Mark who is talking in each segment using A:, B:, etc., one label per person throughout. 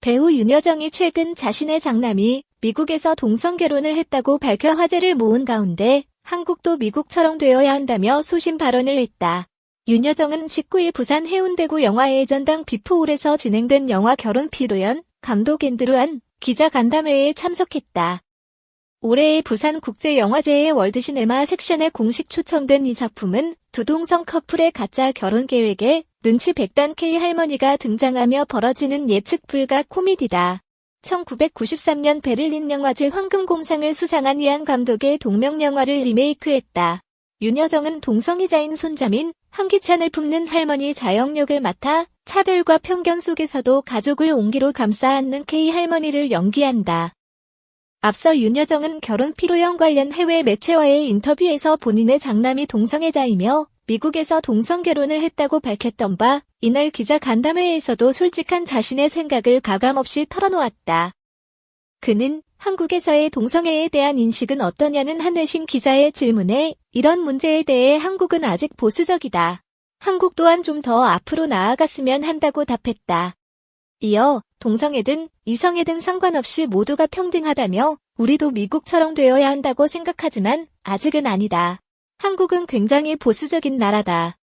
A: 배우 윤여정이 최근 자신의 장남이 미국에서 동성 결혼을 했다고 밝혀 화제를 모은 가운데 한국도 미국처럼 되어야 한다며 소신 발언을 했다. 윤여정은 19일 부산 해운대구 영화의 전당 비포홀에서 진행된 영화 결혼 피로연 감독 앤드루안 기자 간담회에 참석했다. 올해의 부산 국제영화제의 월드시네마 섹션에 공식 초청된 이 작품은 두 동성 커플의 가짜 결혼 계획에 눈치 백단 K 할머니가 등장하며 벌어지는 예측 불가 코미디다. 1993년 베를린 영화제 황금공상을 수상한 이한 감독의 동명 영화를 리메이크했다. 윤여정은 동성애자인 손자민 한기찬을 품는 할머니 자영 역을 맡아 차별과 편견 속에서도 가족을 옹기로 감싸 안는 K 할머니를 연기한다. 앞서 윤여정은 결혼 피로연 관련 해외 매체와의 인터뷰에서 본인의 장남이 동성애자이며 미국에서 동성 결혼을 했다고 밝혔던 바 이날 기자 간담회에서도 솔직한 자신의 생각을 가감없이 털어놓았다. 그는 한국에서의 동성애에 대한 인식은 어떠냐는 한외신 기자의 질문에 이런 문제에 대해 한국은 아직 보수적이다. 한국 또한 좀 더 앞으로 나아갔으면 한다고 답했다. 이어 동성애든 이성애든 상관없이 모두가 평등하다며 우리도 미국처럼 되어야 한다고 생각하지만 아직은 아니다. 한국은 굉장히 보수적인 나라다.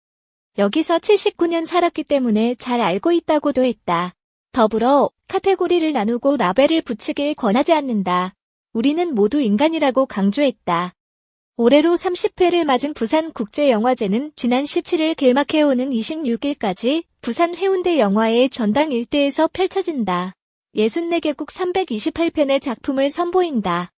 A: 여기서 79년 살았기 때문에 잘 알고 있다고도 했다. 더불어 카테고리를 나누고 라벨을 붙이길 권하지 않는다. 우리는 모두 인간이라고 강조했다. 올해로 30회를 맞은 부산국제영화제는 지난 17일 개막해오는 26일까지 부산 해운대 영화의 전당 일대에서 펼쳐진다. 64개국 328편의 작품을 선보인다.